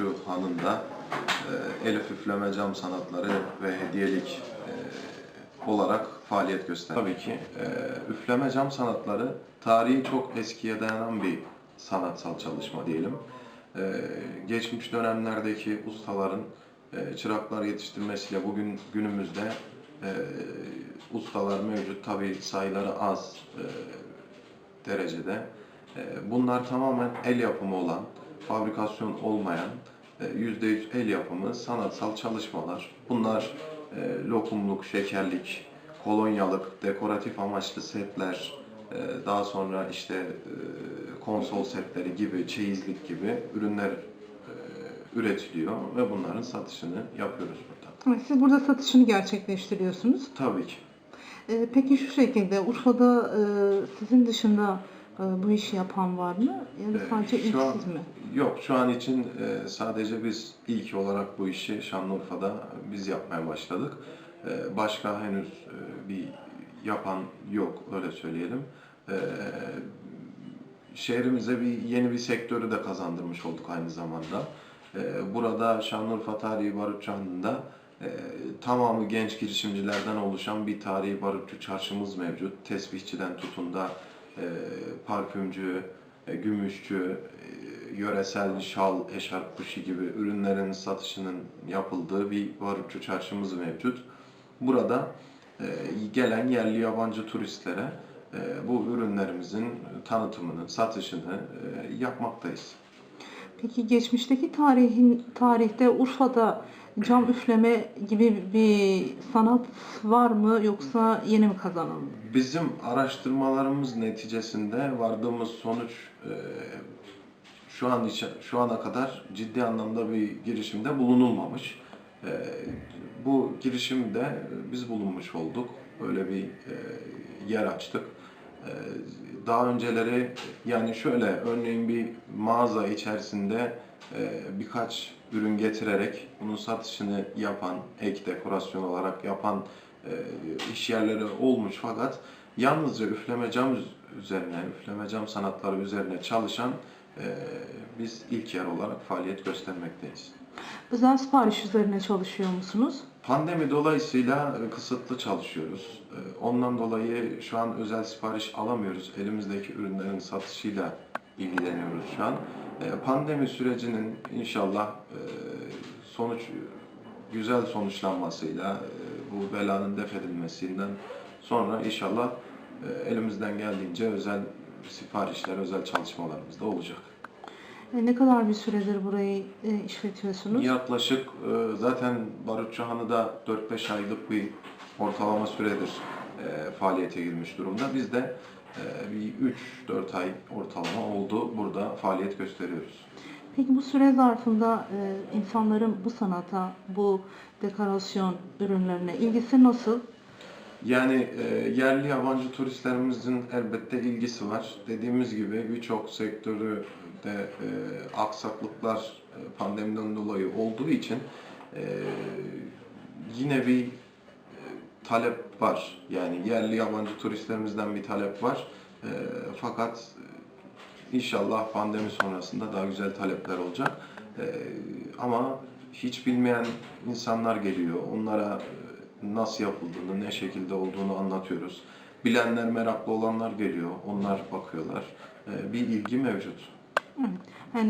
Barutçu Hanı'nda e, Elif Üfleme Cam Sanatları ve Hediyelik e, olarak faaliyet gösteriyor. Tabii ki e, üfleme cam sanatları tarihi çok eskiye dayanan bir sanatsal çalışma diyelim. Geçmiş dönemlerdeki ustaların çıraklar yetiştirmesiyle bugün günümüzde ustalar mevcut. Tabii sayıları az derecede. Bunlar tamamen el yapımı olan, fabrikasyon olmayan, e, %100 el yapımı sanatsal çalışmalar. Bunlar e, lokumluk, şekerlik, kolonyalık, dekoratif amaçlı setler, e, daha sonra işte e, konsol setleri gibi, çeyizlik gibi ürünler e, üretiliyor ve bunların satışını yapıyoruz burada. Siz burada satışını gerçekleştiriyorsunuz. Tabii ki. Peki şu şekilde Urfa'da e, sizin dışında e, bu işi yapan var mı? Yani Ee, sadece ilk an- siz mi? Yok şu an için e, sadece biz ilk olarak bu işi Şanlıurfa'da biz yapmaya başladık. E, başka henüz e, bir yapan yok öyle söyleyelim. E, şehrimize bir yeni bir sektörü de kazandırmış olduk aynı zamanda. E, burada Şanlıurfa Tarihi Barutçu Hanı'nda e, tamamı genç girişimcilerden oluşan bir tarihi barutçu çarşımız mevcut. Tesbihçiden tutun da e, parfümcü, e, gümüşçü, e, yöresel şal, eşarp kuşu gibi ürünlerin satışının yapıldığı bir barutçu çarşımız mevcut. Burada e, gelen yerli yabancı turistlere e, bu ürünlerimizin tanıtımını, satışını e, yapmaktayız. Peki geçmişteki tarihin tarihte Urfa'da cam üfleme gibi bir sanat var mı yoksa yeni mi kazanıldı? Bizim araştırmalarımız neticesinde vardığımız sonuç e, şu an içe- şu ana kadar ciddi anlamda bir girişimde bulunulmamış. E, bu girişimde biz bulunmuş olduk. Böyle bir e, yer açtık. Daha önceleri yani şöyle örneğin bir mağaza içerisinde birkaç ürün getirerek bunun satışını yapan, ek dekorasyon olarak yapan e, iş yerleri olmuş fakat yalnızca üfleme cam üz- üzerine, üfleme cam sanatları üzerine çalışan e, biz ilk yer olarak faaliyet göstermekteyiz. Özel sipariş üzerine çalışıyor musunuz? Pandemi dolayısıyla e, kısıtlı çalışıyoruz. E, Ondan dolayı şu an özel sipariş alamıyoruz. Elimizdeki ürünlerin satışıyla ilgileniyoruz şu an. E, Pandemi sürecinin inşallah e, sonuç güzel sonuçlanmasıyla e, bu belanın def edilmesinden sonra inşallah elimizden geldiğince özel siparişler, özel çalışmalarımız da olacak. Ne kadar bir süredir burayı işletiyorsunuz? Yaklaşık zaten Barutçu Hanı'da 4-5 aylık bir ortalama süredir faaliyete girmiş durumda. Biz de bir 3-4 ay ortalama oldu burada faaliyet gösteriyoruz. Peki bu süre zarfında e, insanların bu sanata, bu dekorasyon ürünlerine ilgisi nasıl? Yani e, yerli yabancı turistlerimizin elbette ilgisi var. Dediğimiz gibi birçok sektörü de e, aksaklıklar e, pandemiden dolayı olduğu için e, yine bir talep var. Yani yerli yabancı turistlerimizden bir talep var. E, fakat inşallah pandemi sonrasında daha güzel talepler olacak. E, ama hiç bilmeyen insanlar geliyor. Onlara e, nasıl yapıldığını, ne şekilde olduğunu anlatıyoruz. Bilenler, meraklı olanlar geliyor. Onlar bakıyorlar. E, bir ilgi mevcut. Evet. Yani